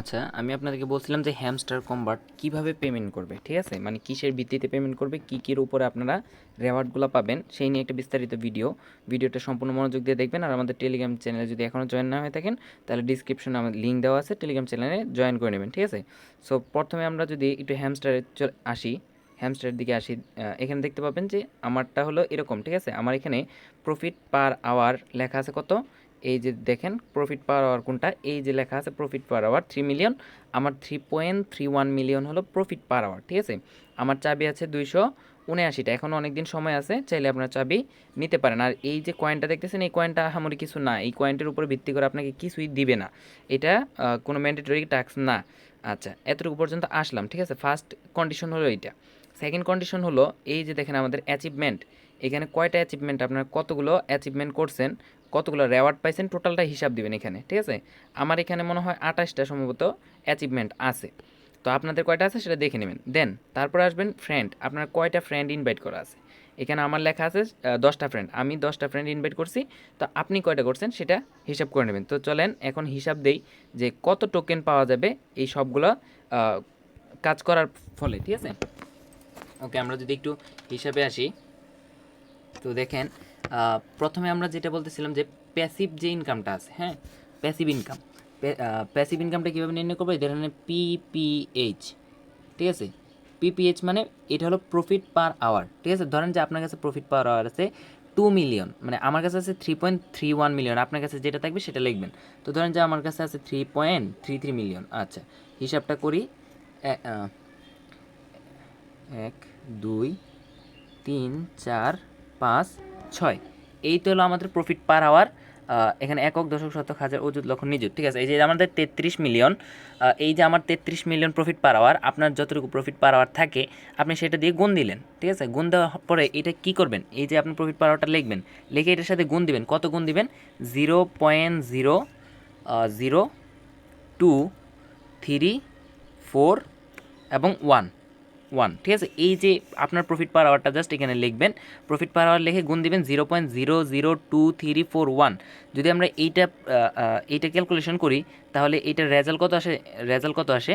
আচ্ছা আমি আপনাদেরকে বলছিলাম যে হ্যামস্টার কম্বাট কীভাবে পেমেন্ট করবে, ঠিক আছে? মানে কিসের ভিত্তিতে পেমেন্ট করবে, কী কীর উপরে আপনারা রেওয়ার্ডগুলো পাবেন, সেই নিয়ে একটা বিস্তারিত ভিডিও ভিডিওটা সম্পূর্ণ মনোযোগ দিয়ে দেখবেন, আর আমাদের টেলিগ্রাম চ্যানেলে যদি এখনও জয়েন না হয়ে থাকেন, তাহলে ডিসক্রিপশনে আমাদের লিঙ্ক দেওয়া আছে টেলিগ্রাম চ্যানেলে জয়েন করে নেবেন, ঠিক আছে? সো প্রথমে আমরা যদি একটু হ্যামস্টারে চলে, আসি হ্যামস্টারের দিকে আসি এখানে দেখতে পাবেন যে আমারটা হলো এরকম, ঠিক আছে? আমার এখানে প্রফিট পার আওয়ার লেখা আছে কত? এই যে দেখেন প্রফিট পার আওয়ার কোনটা? এই যে লেখা আছে profit per hour three million আমার three point three one million হলো প্রফিট পার আওয়ার ঠিক আছে? আমার চাবি আছে দুইশো উনআশিটা। এখনও অনেক দিন সময় আছে, চাইলে আপনার চাবি নিতে পারেন। আর এই যে কয়েনটা দেখতেছেন, এই কয়েনটা আহামরি কিছু না। এই কয়েনটার উপর ভিত্তি করে আপনাকে কিছুই দিবে না। এটা কোনো ম্যান্ডেটরি ট্যাক্স না। আচ্ছা এতটুকু পর্যন্ত আসলাম, ঠিক আছে? ফার্স্ট কন্ডিশন হলো এইটা। সেকেন্ড কন্ডিশন হলো, এই যে দেখেন আমাদের অ্যাচিভমেন্ট এখানে কয়টা অ্যাচিভমেন্ট আপনার কতগুলো অ্যাচিভমেন্ট করছেন? কতগুলো রেওয়ার্ড পাইছেন টোটালটা হিসাব দিবেন এখানে, ঠিক আছে? আমার এখানে মনে হয় আঠাশটা সম্ভবত অ্যাচিভমেন্ট আছে। তো আপনাদের কয়টা আছে সেটা দেখে নেবেন। দেন তারপর আসবেন ফ্রেন্ড আপনার কয়টা ফ্রেন্ড ইনভাইট করা আছে? এখানে আমার লেখা আছে দশটা ফ্রেন্ড আমি দশটা ফ্রেন্ড ইনভাইট করছি, তো আপনি কয়টা করছেন সেটা হিসাব করে নেবেন। তো চলেন, এখন হিসাব দেই যে কত টোকেন পাওয়া যাবে এই সবগুলো কাজ করার ফলে, ঠিক আছে? ওকে আমরা যদি একটু হিসাবে আসি, তো দেখেন প্রথমে আমরা যেটা বলতেছিলাম যে প্যাসিভ যে ইনকামটা আছে হ্যাঁ? প্যাসিভ ইনকাম প্যাসিভ ইনকামটা কীভাবে নির্ণয় করব? এদের মানে পিপিএইচ ঠিক আছে? পিপিএইচ মানে এটা হলো প্রফিট পার আওয়ার ঠিক আছে? ধরেন যে আপনার কাছে প্রফিট পার আওয়ার আছে টু মিলিয়ন মানে আমার কাছে আছে three point three one million আপনার কাছে যেটা থাকবে সেটা লিখবেন। তো ধরেন যে আমার কাছে আছে three point three three million আচ্ছা হিসাবটা করি এক, দুই, তিন, চার, পাঁচ ছয়। এই তো হলো আমাদের প্রফিট পার আওয়ার এখানে একক দশক শতক হাজার অযুত লক্ষ নিযুত, ঠিক আছে? এই যে আমাদের তেত্রিশ মিলিয়ন এই যে আমার তেত্রিশ মিলিয়ন প্রফিট পার আওয়ার আপনার যতটুকু প্রফিট পার আওয়ার থাকে, আপনি সেটা দিয়ে গুণ দিলেন, ঠিক আছে? গুণ দেওয়ার পরে এটা কি করবেন? এই যে আপনি প্রফিট পার আওয়ারটা লিখবেন, লিখে এটার সাথে গুণ দিবেন, কত গুণ দিবেন? Zero point zero zero two three four এবং ওয়ান ওয়ান ঠিক আছে? এই যে আপনার প্রফিট পার আওয়ারটা জাস্ট এখানে লিখবেন প্রফিট পার আওয়ার লিখে গুণ দিবেন zero point zero zero two three four one যদি আমরা এইটা এইটা ক্যালকুলেশন করি, তাহলে এইটার রেজাল্ট কত আসে? রেজাল্ট কত আসে?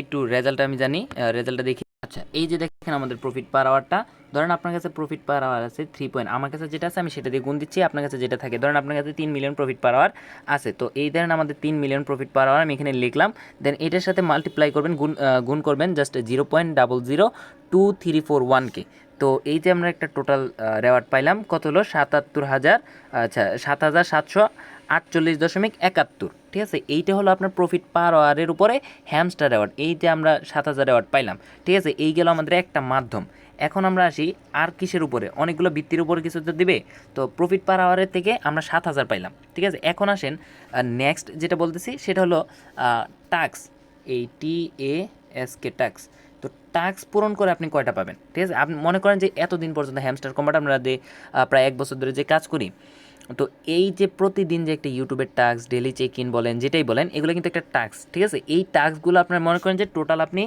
একটু রেজাল্ট আমি জানি রেজাল্টটা দেখি। আচ্ছা এই যে দেখেন আমাদের প্রফিট পার আওয়ারটা ধরেন আপনার কাছে প্রফিট পার আওয়ার আছে থ্রি পয়েন্ট আমার কাছে যেটা আছে আমি সেটা দিয়ে গুণ দিচ্ছি, আপনার কাছে যেটা থাকে, ধরেন আপনার কাছে তিন মিলিয়ন প্রফিট পার আওয়ার আছে, তো এই ধরেন আমাদের তিন মিলিয়ন প্রফিট পার আওয়ার আমি এখানে লিখলাম দেন এটার সাথে মাল্টিপ্লাই করবেন, গুণ গুণ করবেন just zero point double zero two three four ওয়ানকে তো এই যে আমরা একটা টোটাল রেওয়ার্ড পাইলাম, কত হলো? সাতাত্তর হাজার আচ্ছা সাত হাজার সাতশো আটচল্লিশ দশমিক একাত্তর। ঠিক আছে? এইটা হলো আপনার প্রফিট পার আওয়ারের উপরে হ্যামস্টার অ্যাওয়ার্ড এই যে আমরা সাত হাজার অ্যাওয়ার্ড পাইলাম। ঠিক আছে? এই গেল আমাদের একটা মাধ্যম। এখন আমরা আসি আর কিসের উপরে? অনেকগুলো বৃত্তির উপরে কিছু তো দিবে। তো প্রফিট পার আওয়ারের থেকে আমরা সাত হাজার পাইলাম। ঠিক আছে? এখন আসেন নেক্সট যেটা বলতেছি, সেটা হলো টাক্স এই টি এ এস কে টাক্স তো টাস্ক পূরণ করে আপনি কয়টা পাবেন? ঠিক আছে? আপনি মনে করেন যে এতদিন পর্যন্ত হ্যামস্টার কম্বাট আমরা প্রায় এক বছর ধরে যে কাজ করি তো এই যে প্রতিদিন যে একটা ইউটিউবের টাস্ক ডেলি চেক ইন বলেন, যেটাই বলেন, এগুলো কিন্তু একটা টাস্ক ঠিক আছে? এই টাস্কগুলো আপনার মনে করেন যে টোটাল আপনি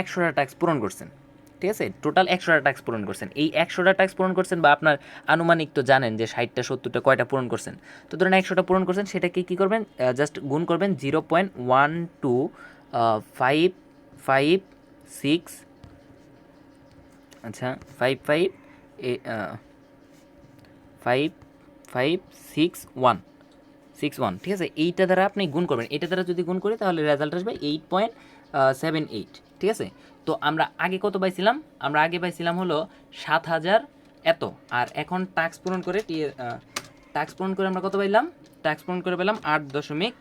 একশোটা টাস্ক পূরণ করছেন, ঠিক আছে? টোটাল একশোটা টাস্ক পূরণ করছেন। এই একশোটা টাস্ক পূরণ করছেন বা আপনার আনুমানিক তো জানেন যে ষাটটা, সত্তরটা কয়টা পূরণ করছেন। তো ধরেন একশোটা পূরণ করছেন, সেটাকে কী করবেন? জাস্ট গুণ করবেন zero point one two five five six আচ্ছা five five five five six one six one ঠিক আছে? এইটা দ্বারা আপনি গুণ করবেন। এটা দ্বারা যদি গুণ করি, তাহলে রেজাল্ট আসবে এইট পয়েন্ট সেভেন এইট ঠিক আছে? তো আমরা আগে কত পাইছিলাম? আমরা আগে পাইছিলাম হলো সাত হাজার এত। আর এখন টাক্স পূরণ করে টাক্স পূরণ করে আমরা কত পাইলাম? টাক্স পূরণ করে পেলাম আট দশমিক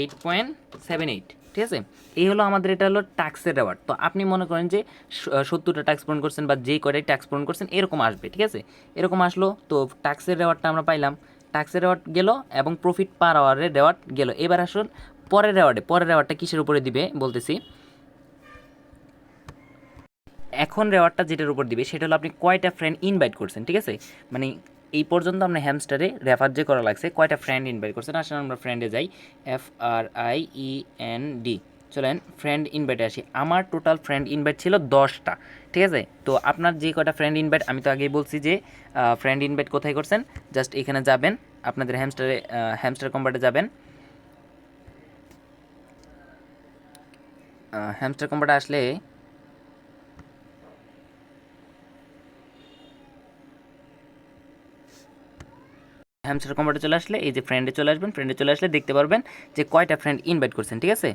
এইট পয়েন্ট সেভেন এইট ঠিক আছে? এই হলো আমাদের, এটা হলো ট্যাক্সের অ্যাওয়ার্ড তো আপনি মনে করেন যে সত্তরটা ট্যাক্স পূরণ করছেন বা যে কয়টাই ট্যাক্স পূরণ করছেন, এরকম আসবে, ঠিক আছে? এরকম আসলো, তো ট্যাক্সের রেওয়ার্ডটা আমরা পাইলাম। ট্যাক্সের অ্যাওয়ার্ড গেল এবং প্রফিট পার আওয়ারের অ্যাওয়ার্ড গেল। এবার আসুন, পরের অ্যাওয়ার্ডে পরের অ্যাওয়ার্ডটা কিসের উপরে দিবে? বলতেছি। এখন রেওয়ার্ডটা যেটার উপর দিবে, সেটা হলো আপনি কয়টা ফ্রেন্ড ইনভাইট করছেন, ঠিক আছে? মানে এই পর্যন্ত আমরা হ্যামস্টারে রেফার যে করা লাগছে, কয়টা ফ্রেন্ড ইনভাইট করছেন? আসলে আমরা ফ্রেন্ডে যাই। F R I E N D চলেন ফ্রেন্ড ইনভাইটে আসি। আমার টোটাল ফ্রেন্ড ইনভাইট ছিল দশটা, ঠিক আছে? তো আপনার যে কয়টা ফ্রেন্ড ইনভাইট আমি তো আগেই বলছি যে ফ্রেন্ড ইনভাইট কোথায় করছেন? জাস্ট এখানে যাবেন, আপনাদের হ্যামস্টারে হ্যামস্টার কম্বার্টে যাবেন। হ্যামস্টার কম্বোটা আসলে হ্যামস্টার কম্বোটা চলে আসলে, এই যে ফ্রেন্ডে চলে আসবেন ফ্রেন্ডে চলে আসলে দেখতে পারবেন যে কয়টা ফ্রেন্ড ইনভাইট করছেন, ঠিক আছে?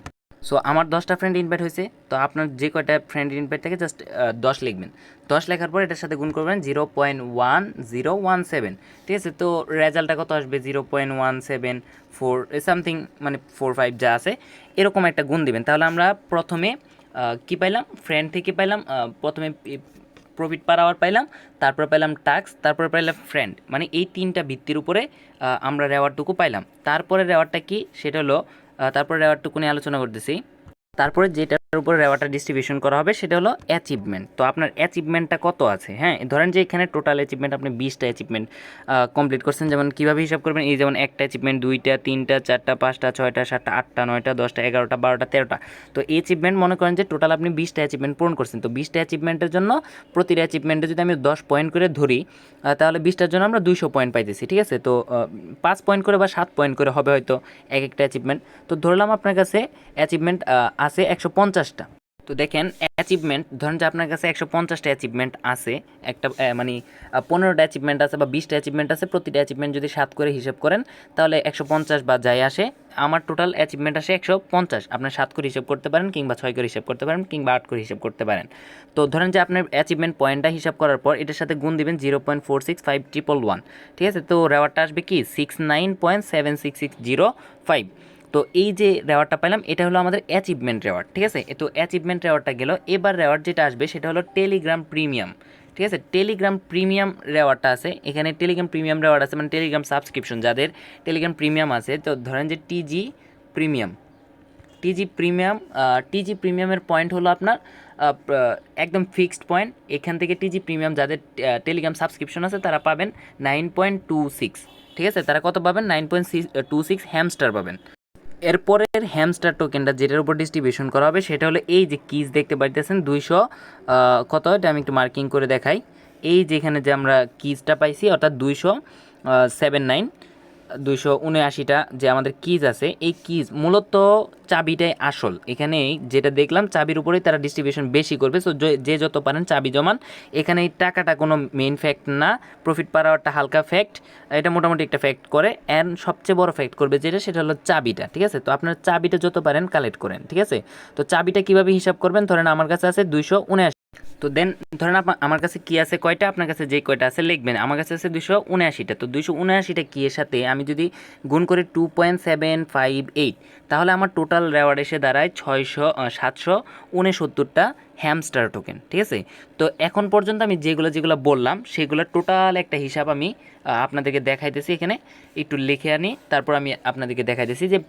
সো আমার দশটা ফ্রেন্ড ইনভাইট হয়েছে, তো আপনার যে কয়টা ফ্রেন্ড ইনভাইট থাকে জাস্ট দশ লিখবেন। দশ লেখার পর এটার সাথে গুণ করবেন zero point one zero one seven ঠিক আছে? তো রেজাল্টটা কত আসবে? Zero point one seven four something মানে ফোর ফাইভ যা আছে, এরকম একটা গুণ দিবেন। তাহলে আমরা প্রথমে কী পাইলাম? ফ্রেন্ড থেকে পাইলাম প্রথমে প্রফিট পার আওয়ার পাইলাম, তারপর পাইলাম ট্যাক্স তারপর পাইলাম ফ্রেন্ড মানে এই তিনটা ভিত্তির উপরে আমরা রেওয়ার্ডটুকু পাইলাম। তারপরে রেওয়ার্ডটা কি? সেটা হলো তারপরে রেওয়ার্ডটুকু নিয়ে আলোচনা করতেছি। তারপরে যেটার উপরে রেওয়ার্ডটা ডিস্ট্রিবিউশন করা হবে, সেটা হলো অ্যাচিভমেন্ট তো আপনার অ্যাচিভমেন্টটা কত আছে? হ্যাঁ ধরেন যে এখানে টোটাল অ্যাচিভমেন্ট আপনি বিশটা অ্যাচিভমেন্ট কমপ্লিট করছেন, যেমন কীভাবে হিসাব করবেন? এই যেমন একটা অ্যাচিভমেন্ট দুইটা, তিনটা, চারটা, পাঁচটা, ছয়টা, সাতটা, আটটা, নয়টা, দশটা, এগারোটা, বারোটা, তেরোটা। তো অ্যাচিভমেন্ট মনে করেন যে টোটাল আপনি বিশটা অ্যাচিভমেন্ট পূরণ করছেন। তো বিশটা অ্যাচিভমেন্টের জন্য প্রতিটা অ্যাচিভমেন্টে যদি আমি দশ পয়েন্ট করে ধরি তাহলে বিশটার জন্য আমরা দুইশো পয়েন্ট পাইতেছি, ঠিক আছে? তো পাঁচ পয়েন্ট করে বা সাত পয়েন্ট করে হবে হয়তো এক একটা অ্যাচিভমেন্ট তো ধরলাম আপনার কাছে অ্যাচিভমেন্ট আছে একশো পঞ্চাশ পঞ্চাশটা। তো দেখেন অ্যাচিভমেন্ট ধরেন যে আপনার কাছে একশো পঞ্চাশটা অ্যাচিভমেন্ট আছে, একটা মানে পনেরোটা অ্যাচিভমেন্ট আছে বা বিশটা অ্যাচিভমেন্ট আছে, প্রতিটা অ্যাচিভমেন্ট যদি সাত করে হিসাব করেন, তাহলে একশো পঞ্চাশ বা যাই আসে। আমার টোটাল অ্যাচিভমেন্ট আসে একশো পঞ্চাশ। আপনার সাত করে হিসাব করতে পারেন কিংবা ছয় করে হিসাব করতে পারেন কিংবা আট করে হিসাব করতে পারেন। তো ধরেন যে আপনার অ্যাচিভমেন্ট পয়েন্টটা হিসাব করার পর, এটার সাথে গুণ দিবেন zero point four six five triple one ঠিক আছে? তো রেওয়ারটা আসবে কি? Six nine point seven six six zero five তো এই যে রেওয়ার্ডটা পাইলাম, এটা হলো আমাদের অ্যাচিভমেন্ট রেওয়ার্ড ঠিক আছে? তো অ্যাচিভমেন্ট রেওয়ার্ডটা গেল। এবার রেওয়ার্ড যেটা আসবে, সেটা হলো টেলিগ্রাম প্রিমিয়াম ঠিক আছে? টেলিগ্রাম প্রিমিয়াম রেওয়ার্ডটা আছে। এখানে টেলিগ্রাম প্রিমিয়াম রেওয়ার্ড আছে মানে টেলিগ্রাম সাবস্ক্রিপশন যাদের টেলিগ্রাম প্রিমিয়াম আছে। তো ধরেন যে TG premium TG premium TG প্রিমিয়ামের point হলো আপনার একদম ফিক্সড পয়েন্ট এখান থেকে টিজি প্রিমিয়াম যাদের টেলিগ্রাম সাবস্ক্রিপশন আছে, তারা পাবেন নাইন পয়েন্ট টু সিক্স ঠিক আছে? তারা কত পাবেন? Nine point six two six Hamster পাবেন। এরপরের হ্যামস্টার টোকেনটা যেটার উপর ডিস্ট্রিবিউশন করা হবে, সেটা হলো এই যে কিজ দেখতে পাইতেছেন, দুইশো কত এটা আমি একটু মার্কিং করে দেখাই। এই যেখানে যে আমরা কিজটা পাইছি, অর্থাৎ দুইশো সেভেন নাইন দুইশো উনআশিটা যে আমাদের কিজ আছে, এই কিজ মূলত চাবিটাই আসল। এখানে যেটা দেখলাম, চাবির উপরেই তারা ডিস্ট্রিবিউশন বেশি করবে। সো যে যত পারেন চাবি জমান। এখানে এই টাকাটা কোনো মেইন ফ্যাক্ট না। প্রফিট পাওয়াটা হালকা ফ্যাক্ট এটা মোটামুটি একটা ফ্যাক্ট করে। অ্যান্ড সবচেয়ে বড় ফ্যাক্ট করবে যেটা, সেটা হলো চাবিটা, ঠিক আছে? তো আপনার চাবিটা যত পারেন কালেক্ট করেন, ঠিক আছে? তো চাবিটা কীভাবে হিসাব করবেন? ধরেন আমার কাছে আছে দুইশো উনআশি তো দেন ধরেন আপনা- আমার কাছে কি আছে কয়টা? আপনার কাছে যে কয়টা আছে লিখবেন। আমার কাছে আছে দুশো উনআশিটা। তো দুশো উনআশিটা কি এর সাথে? আমি যদি গুণ করে two point seven five eight তাহলে আমার টোটাল রেওয়ার্ড এসে দাঁড়ায় ছয়শো সাতশো উনসত্তরটা হ্যামস্টার টোকেন ঠিক আছে? তো এখন পর্যন্ত আমি যেগুলো যেগুলো বললাম, সেগুলো টোটাল একটা হিসাব আমি আপনাদেরকে দেখাইতেছি এখানে। একটু লিখে আনি, তারপর আমি আপনাদেরকে দেখাইতেছি যে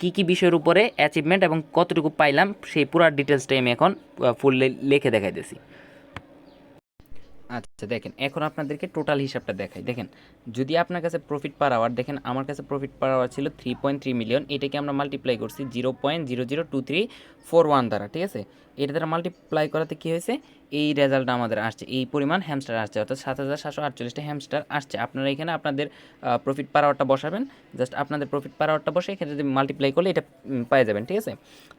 কি কী বিষয়ের উপরে অ্যাচিভমেন্ট এবং কতটুকু পাইলাম, সেই পুরো ডিটেলসটাই আমি এখন ফুল লিখে দিয়েছি আচ্ছা দেখেন, এখন আপনাদেরকে টোটাল হিসাবটা দেখাই। দেখেন, যদি আপনার কাছে প্রফিট পার আওয়ার দেখেন, আমার কাছে প্রফিট পার আওয়ার ছিল থ্রি পয়েন্ট থ্রি মিলিয়ন এটাকে আমরা মাল্টিপ্লাই করছি zero point zero zero two three four one দ্বারা, ঠিক আছে? এটা দ্বারা মাল্টিপ্লাই করাতে কী হয়েছে? এই রেজাল্টটা আমাদের আসছে, এই পরিমাণ হ্যামস্টার আসছে, অর্থাৎ সাত হাজার সাতশো আটচল্লিশটা হ্যামস্টার আসছে। আপনারা এখানে আপনাদের প্রফিট পার আওয়ারটা বসাবেন জাস্ট আপনাদের প্রফিট পার আওয়ারটা বসে এখানে যদি মাল্টিপ্লাই করলে এটা পেয়ে যাবেন, ঠিক আছে?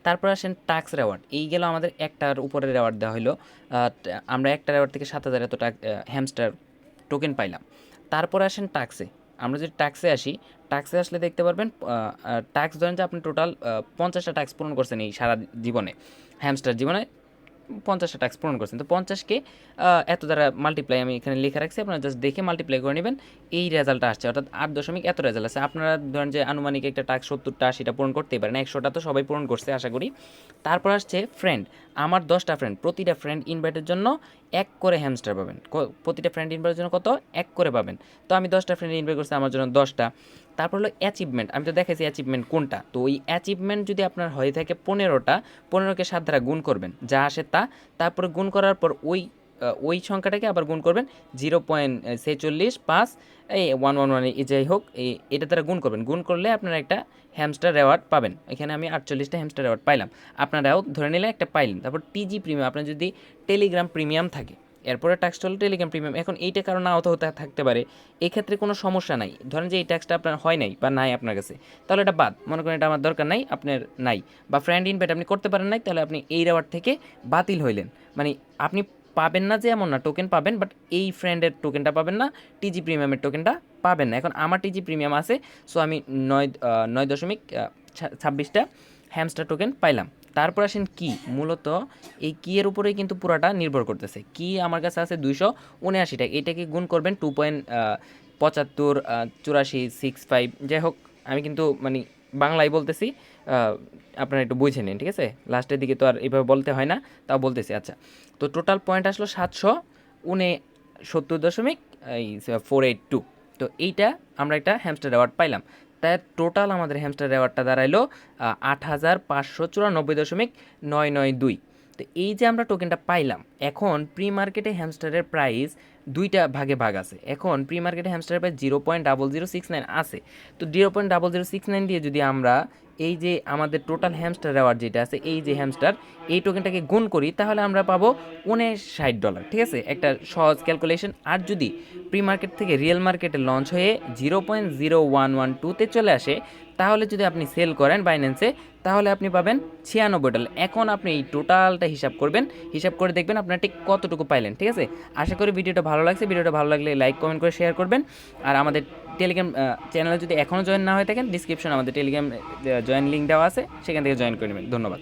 তারপর আসেন টাক্স রেওয়ার্ড এই গেল আমাদের একটার উপরে রেওয়ার্ড দেওয়া হলো আমরা একটা রেওয়ার্ড থেকে সাত হাজার এত টাক হ্যামস্টার টোকেন পাইলাম। তারপর আসেন টাক্সে আমরা যদি ট্যাক্সে আসি ট্যাক্সে আসলে দেখতে পারবেন ট্যাক্স ধরেন যে আপনি টোটাল পঞ্চাশটা ট্যাক্স পূরণ করছেন এই সারা জীবনে হ্যামস্টার জীবনে, পঞ্চাশটা ট্যাক্স পূরণ করছেন। তো পঞ্চাশকে এত দ্বারা মাল্টিপ্লাই আমি এখানে লিখে রাখছি, আপনারা জাস্ট দেখে মাল্টিপ্লাই করে নেবেন, এই রেজাল্টটা আসছে, অর্থাৎ আট দশমিক এত রেজাল্ট আছে। আপনারা ধরেন যে আনুমানিক একটা ট্যাক্স সত্তরটা, আশিটা পূরণ করতেই পারেন, একশোটা তো সবাই পূরণ করছে, আশা করি। তারপর আসছে ফ্রেন্ড আমার দশটা ফ্রেন্ড প্রতিটা ফ্রেন্ড ইনভাইটের জন্য এক করে হ্যামস্টার পাবেন। প্রতিটা ফ্রেন্ড ইনভাইটের জন্য কত? এক করে পাবেন। তো আমি দশটা ফ্রেন্ড ইনভাইট করছি, আমার জন্য দশটা। তারপর হলো অ্যাচিভমেন্ট আমি তো দেখেছি অ্যাচিভমেন্ট কোনটা? তো ওই অ্যাচিভমেন্ট যদি আপনার হয়ে থাকে পনেরোটা, পনেরোকে সাত দ্বারা গুণ করবেন, যা আসে তা। তারপরে গুণ করার পর ওই ওই সংখ্যাটাকে আবার গুণ করবেন জিরো পয়েন্ট ছেচল্লিশ পাঁচ, এই ওয়ান ওয়ান ওয়ান যাই হোক, এই এটা তারা গুণ করবেন। গুণ করলে আপনারা একটা হ্যামস্টার অ্যাওয়ার্ড পাবেন। এখানে আমি আটচল্লিশটা হ্যামস্টার অ্যাওয়ার্ড পাইলাম। আপনারাও ধরে নিলে একটা পাইলেন। তারপর টিজি প্রিমিয়াম আপনার যদি টেলিগ্রাম প্রিমিয়াম থাকে, এরপরে ট্যাক্সটা হলো টেলিগ্রাম প্রিমিয়াম এখন এইটা কারণ নাও তো হতে থাকতে পারে। এক্ষেত্রে কোনো সমস্যা নাই। ধরেন যে এই ট্যাক্সটা আপনার হয় নাই বা নাই আপনার কাছে, তাহলে এটা বাদ। মনে করেন এটা আমার দরকার নাই, আপনার নাই। বা ফ্রেন্ড ইনভাইট আপনি করতে পারেন নাই, তাহলে আপনি এই রেওয়ার্ড থেকে বাতিল হইলেন। মানে আপনি পাবেন না যে এমন না টোকেন পাবেন বাট এই ফ্রেন্ডের টোকেনটা পাবেন না টিজি প্রিমিয়ামের টোকেনটা পাবেন না। এখন আমার টিজি প্রিমিয়াম আছে সো আমি নয় নয় দশমিক ছাব্বিশটা হ্যামস্টার টোকেন পাইলাম। তারপর আসেন কি? মূলত এই কি এর উপরেই কিন্তু পুরাটা নির্ভর করতেছে। কি আমার কাছে আছে দুইশো উনআশিটা, এটাকে গুণ করবেন টু পয়েন্ট পঁচাত্তর চুরাশি সিক্স ফাইভ যাই হোক, আমি কিন্তু মানে বাংলায় বলতেছি আপনারা একটু বুঝে নিন, ঠিক আছে? লাস্টের দিকে তো আর এভাবে বলতে হয় না, তাও বলতেছি আচ্ছা। তো টোটাল পয়েন্ট আসলো সাতশো উনে সত্তর দশমিক, এই ফোর এইট টু তো এইটা আমরা একটা হ্যামস্টার অ্যাওয়ার্ড পাইলাম। তাই টোটাল আমাদের হ্যামস্টার অ্যাওয়ার্ডটা দাঁড়াইলো আট হাজার পাঁচশো চুরানব্বই দশমিক নয় নয় দুই। তো এই যে আমরা টোকেনটা পাইলাম, এখন প্রি মার্কেটে হ্যামস্টারের প্রাইস দুইটা ভাগে ভাগ আছে। এখন প্রি মার্কেটে হ্যামস্টারের price zero point double zero six nine আছে। তো zero point double zero six nine দিয়ে যদি আমরা এই যে আমাদের টোটাল হ্যামস্টার অ্যাওয়ার্ড যেটা আছে, এই যে হ্যামস্টার এই টোকেনটাকে গুণ করি, তাহলে আমরা পাবো উনষাট ডলার ঠিক আছে? একটা সহজ ক্যালকুলেশন আর যদি প্রি মার্কেট থেকে রিয়েল মার্কেটে লঞ্চ হয়ে zero point zero one one টুতে চলে আসে, তাহলে যদি আপনি সেল করেন বাইন্যান্সে তাহলে আপনি পাবেন ছিয়ানব্বই ডলার এখন আপনি এই টোটালটা হিসাব করবেন, হিসাব করে দেখবেন আপনার ঠিক কতটুকু পাইলেন, ঠিক আছে? আশা করি ভিডিওটা ভালো লাগছে, ভিডিওটা ভালো লাগলে লাইক কমেন্ট করে শেয়ার করবেন। আর আমাদের টেলিগ্রাম চ্যানেলে যদি এখনও জয়েন না হয়ে থাকেন ডিসক্রিপশন আমাদের টেলিগ্রাম জয়েন লিঙ্ক দেওয়া আছে, সেখান থেকে জয়েন করে নেবেন। ধন্যবাদ।